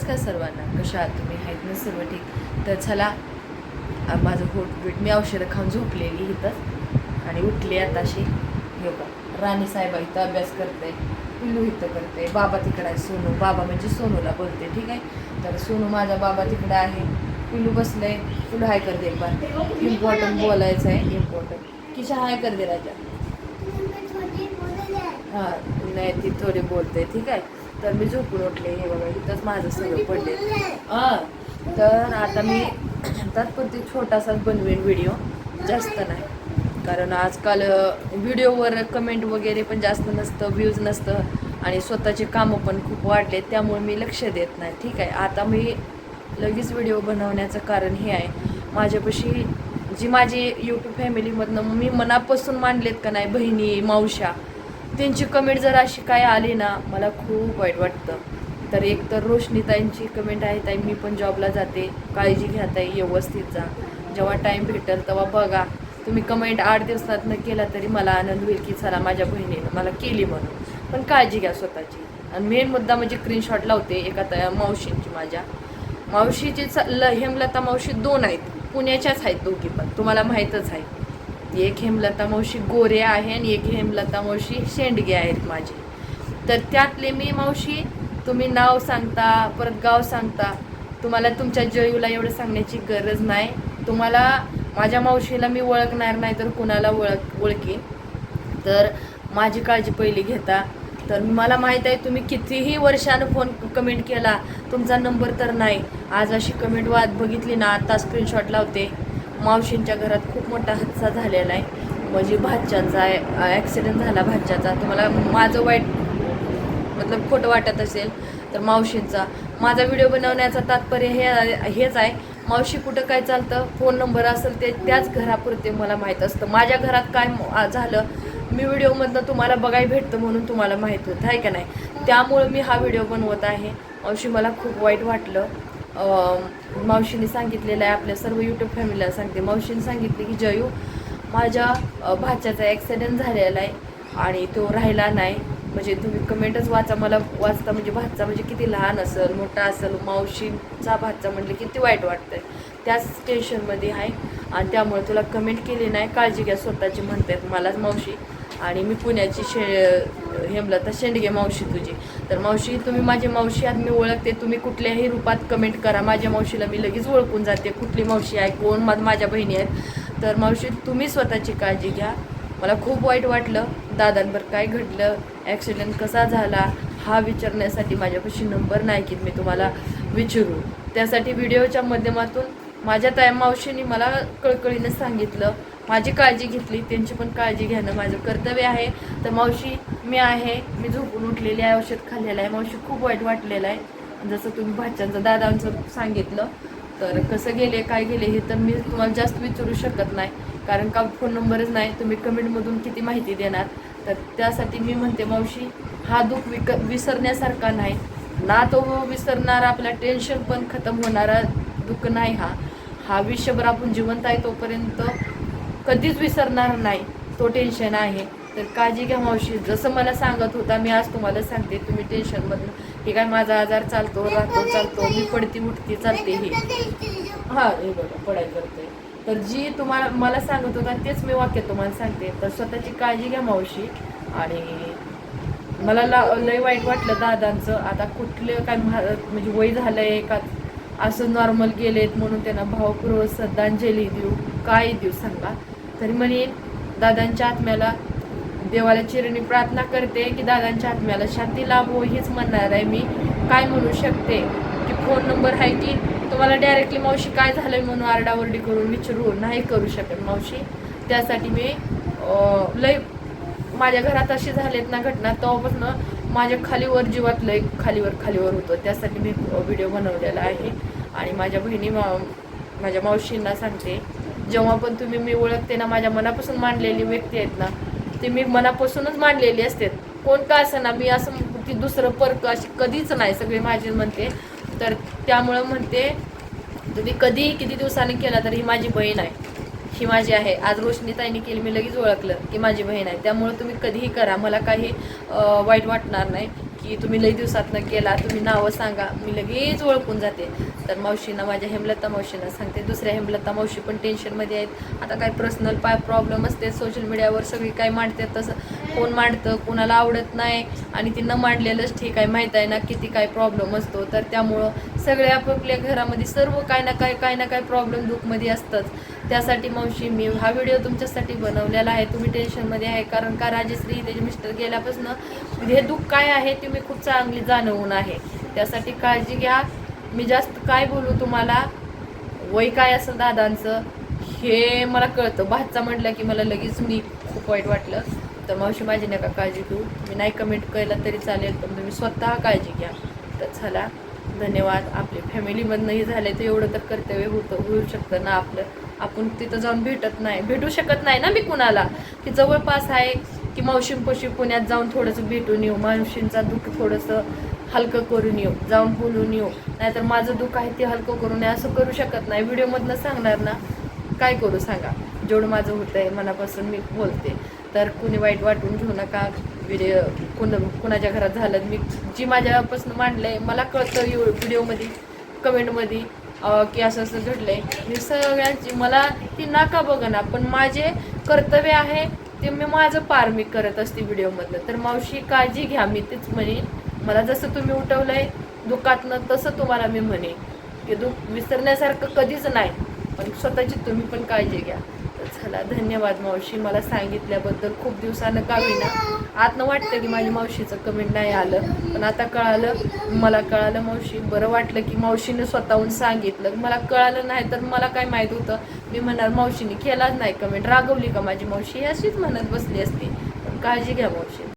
नमस्कार सर्वांना? कशा आहात तुम्ही? आहेत ना सर्व ठीक? तर चला माझं होट बीट मी औषधं खाऊन झोपलेली इथं. आणि उठली आता अशी हे बघा राणी साहेबा इथं अभ्यास करते पिल्लू इथं करते बाबा तिकडे आहे सोनू. बाबा म्हणजे सोनूला बोलते ठीक आहे? तर सोनू माझा बाबा तिकडे आहे. पिल्लू बसलंय तुला हाय कर दे बार इम्पॉर्टंट बोलायचं आहे इम्पॉर्टंट किशा हाय कर दे राजा. हां नाही ती थोडी बोलते ठीक आहे? तर मी झोपून उठले हे बघा इथंच माझं सगळं पडले. हां तर आता मी तात्पुरती छोटासाच बनवेन व्हिडिओ जास्त नाही. कारण आजकाल व्हिडिओवर कमेंट वगैरे पण जास्त नसतं व्ह्यूज नसतं आणि स्वतःचे कामं पण खूप वाढले त्यामुळे मी लक्ष देत नाही. ठीक आहे आता मी लगेच व्हिडिओ बनवण्याचं कारण हे आहे. माझ्यापाशी जी माझी यूट्यूब फॅमिलीमधनं मी मनापासून मांडलेत का नाही बहिणी मावशा त्यांची कमेंट जर अशी काय आली ना मला खूप वाईट वाटतं. तर एक तर रोशनीताईंची कमेंट आहे ताई मी पण जॉबला जाते. काळजी घ्या ताई व्यवस्थित जा. जेव्हा टाईम भेटेल तेव्हा बघा. तुम्ही कमेंट आठ दिवसात न केला तरी मला आनंद होईल की चला माझ्या बहिणीनं मला केली म्हणून. पण काळजी घ्या स्वतःची. आणि मेन मुद्दा म्हणजे स्क्रीनशॉट लावते एका त्या मावशींची माझ्या. मावशीची ल हेमलता मावशी दोन आहेत. पुण्याच्याच आहेत दोघी पण. तुम्हाला माहीतच आहे. एक हेमलता मावशी गोरे आहे आणि एक हेमलता मावशी शेंडगे आहेत माझे. तर त्यातले मी मावशी तुम्ही नाव सांगता परत गाव सांगता तुम्हाला तुमच्या जयूला एवढं सांगण्याची गरज नाही. तुम्हाला माझ्या मावशीला मी ओळखणार नाही तर कुणाला ओळख ओळखीन. तर माझी काळजी पहिली घेता. तर मला माहीत आहे तुम्ही कितीही वर्षानं फोन कमेंट केला तुमचा नंबर तर नाही. आज अशी कमेंट वाद बघितली ना आता स्क्रीनशॉट लावते. मावशींच्या घरात खूप मोठा हादसा झालेला आहे. म्हणजे भाच्याचा ॲक्सिडेंट झाला भाच्याचा. तुम्हाला माझं वाईट मतलब खोटं वाटत असेल तर मावशींचा. माझा व्हिडिओ बनवण्याचा तात्पर्य हे हेच आहे. मावशी कुठं काय चालतं फोन नंबर असेल ते त्याच घरापुरते मला माहीत असतं. माझ्या घरात काय झालं मी व्हिडिओमधनं तुम्हाला बघायला भेटतं म्हणून तुम्हाला माहीत होतं आहे का नाही? त्यामुळं मी हा व्हिडिओ बनवत आहे. मावशी मला खूप वाईट वाटलं. मावशीने सांगितलेलं आहे आपल्या सर्व यूट्यूब फॅमिलीला सांगते. मावशीने सांगितले की जयू माझ्या भाच्याचा ॲक्सिडेंट झालेला आहे आणि तो राहिला नाही. म्हणजे तुम्ही कमेंटच वाचा मला वाचता म्हणजे भातचा म्हणजे किती लहान असेल मोठा असेल मावशीचा भातचा म्हटलं किती वाईट वाटतं आहे त्याच टेन्शनमध्ये आहे आणि त्यामुळे तुला कमेंट केली नाही. काळजी घ्या स्वतःची म्हणतात मलाच मावशी. आणि मी पुण्याची शे हेमलता शेंडगे मावशी तुझी. तर मावशी तुम्ही माझी मावशी आत मी ओळखते. तुम्ही कुठल्याही रूपात कमेंट करा. माझ्या मावशीला मी लगेच ओळखून जाते. कुठली मावशी आहे? कोण? मा माझ्या बहिणी आहेत. तर मावशी तुम्ही स्वतःची काळजी घ्या. मला खूप वाईट वाटलं. दादांवर काय घडलं? ॲक्सिडेंट कसा झाला? हा विचारण्यासाठी माझ्यापाशी नंबर नाही की मी तुम्हाला विचारू. त्यासाठी व्हिडिओच्या माध्यमातून माझ्या ताई मावशीने मला कळकळीनं सांगितलं माझी काळजी घेतली त्यांची पण काळजी घेणं माझं कर्तव्य आहे. तर मावशी मी आहे मी झोपून उठलेली आहे औषध खाल्लेलं आहे. मावशी खूप वाईट वाटलेलं आहे. जसं तुम्ही भाच्यांचं दादांचं सांगितलं तर कसं गेले काय गेले हे तर मी तुम्हाला जास्त विचारू शकत नाही. कारण का फोन नंबरच नाही तुम्ही कमेंटमधून किती माहिती देणार? तर त्यासाठी मी म्हणते मावशी हा दुःख विक विसरण्यासारखा नाही. ना तो विसरणारा आपला टेन्शन पण खतम होणारा दुःख नाही हा. हा विषयभर आपण जिवंत आहे तोपर्यंत कधीच विसरणार नाही. तो टेन्शन आहे. तर काळजी घ्या मावशी. जसं मला सांगत होता मी आज तुम्हाला सांगते तुम्ही टेन्शनमधून हे काय माझा आजार चालतो राहतो चालतो मी पडती उठती चालते हे. हां हे बघा पडाय करते. तर जी तुम्हाला मला सांगत होता तेच मी वाक्य तुम्हाला सांगते. तर स्वतःची काळजी घ्या मावशी. आणि मला ला लय वाईट वाटलं दादांचं. आता कुठलं काय म्हणजे वय झालं आहे का असं नॉर्मल गेलेत म्हणून त्यांना भावपूर्वक श्रद्धांजली देऊ काय देऊ सांगा. तरी म्हणे दादांच्या आत्म्याला देवाला चिरणी प्रार्थना करते की दादांच्या आत्म्याला शांती लाभो हीच म्हणणार आहे मी. काय म्हणू शकते? की फोन नंबर आहे की? तुम्हाला डायरेक्टली मावशी काय झालं म्हणून आरडाओरडी करून विचारू नाही करू शकत मावशी. त्यासाठी मी लय माझ्या घरात अशी झालेत ना घटना तेव्हापासून माझ्या खालीवर जीवातलं एक खालीवर खालीवर होतं. त्यासाठी मी व्हिडिओ बनवलेला आहे. आणि माझ्या बहिणी मा माझ्या मावशींना सांगते जेव्हा पण तुम्ही मी ओळखते ना माझ्या मनापासून मांडलेली व्यक्ती आहेत ना ते मी मनापासूनच मांडलेली असते कोण का असं ना मी असं की दुसरं परक अशी कधीच नाही सगळे माझे म्हणते. तर त्यामुळं म्हणते तुम्ही कधीही किती दिवसांनी केला तरी ही माझी बहीण आहे. ही माझी आहे. आज रोशनीताईने केली मी लगेच ओळखलं की माझी बहीण आहे. त्यामुळे तुम्ही कधीही करा. मला काही वाईट वाटणार नाही की तुम्ही लई दिवसातनं केला. तुम्ही नावं सांगा. मी लगेच ओळखून जाते. तर मावशींना माझ्या हेमलता मावशींना सांगते. दुसऱ्या हेमलता मावशी पण टेन्शनमध्ये आहेत. आता काय पर्सनल पाय प्रॉब्लेम असते. सोशल मीडियावर सगळी काय मांडतात तसं कोण मांडतं कोणाला आवडत नाही आणि ती न मांडलेलंच ठीक आहे माहीत आहे ना किती काय प्रॉब्लेम असतो. तर त्यामुळं सगळे आपापल्या घरामध्ये सर्व काय ना काय काय ना काय प्रॉब्लेम दुःखमध्ये असतंच. त्यासाठी मावशी मी हा व्हिडिओ तुमच्यासाठी बनवलेला आहे. तुम्ही टेन्शनमध्ये आहे कारण का राजेश्री त्याचे मिस्टर गेल्यापासून हे दुःख काय आहे ते मी खूप चांगली जाणवून आहे. त्यासाठी काळजी घ्या. मी जास्त काय बोलू तुम्हाला? वय काय असं दादांचं? हे मला कळतं. भातचा म्हटलं की मला लगेच मी खूप वाईट वाटलं. तर मावशी माझी नका काळजी घेऊ. मी नाही कमेंट केलं तरी चालेल पण तुम्ही स्वतः काळजी घ्या. तर चला धन्यवाद. आपले फॅमिलीमधनंही झाले तर एवढं तर कर्तव्य होतं होऊ शकतं ना आपलं. आपण तिथं जाऊन भेटत नाही. भेटू शकत नाही ना मी कुणाला? की जवळपास आहे की मावशींपाशी पुण्यात जाऊन थोडंसं भेटून येऊ. मावशींचा दुःख थोडंसं हलकं करून येऊ. जाऊन बोलून येऊ. नाहीतर माझं दुःख आहे ते हलकं करून येऊ असं करू शकत नाही. व्हिडिओमधनं सांगणार ना काय करू सांगा? जेवढं माझं होतं आहे मनापासून मी बोलते. तर कुणी वाईट वाटून घेऊ नका. व्हिडिओ कुण कुणाच्या घरात झालं मी जी माझ्यापासून मांडलं आहे मला कळतं व्हिडिओमध्ये कमेंटमध्ये की असं असं घडलंय. मी सगळ्यांची मला ती नाका बघना पण माझे कर्तव्य आहे ते मी माझं पार मी करत असते व्हिडिओमधलं तर मावशी काळजी घ्या मी तीच म्हणेन. मला जसं तुम्ही उठवलं आहे दुःखातनं तसं तुम्हाला मी म्हणेन. की दुःख विसरण्यासारखं कधीच नाही. पण स्वतःची तुम्ही पण काळजी घ्या. झाला चला धन्यवाद मावशी. मला सांगितल्याबद्दल खूप दिवसानं का विना आतनं वाटतं की माझ्या मावशीचं कमेंट नाही आलं. पण आता कळालं मला कळालं मावशी. बरं वाटलं की मावशीनं स्वतःहून सांगितलं. मला कळालं नाही तर मला काय माहीत होतं. मी म्हणणार मावशीने केलाच नाही कमेंट रागवली का माझी मावशी? अशीच म्हणत बसली असती. पण काळजी घ्या मावशी.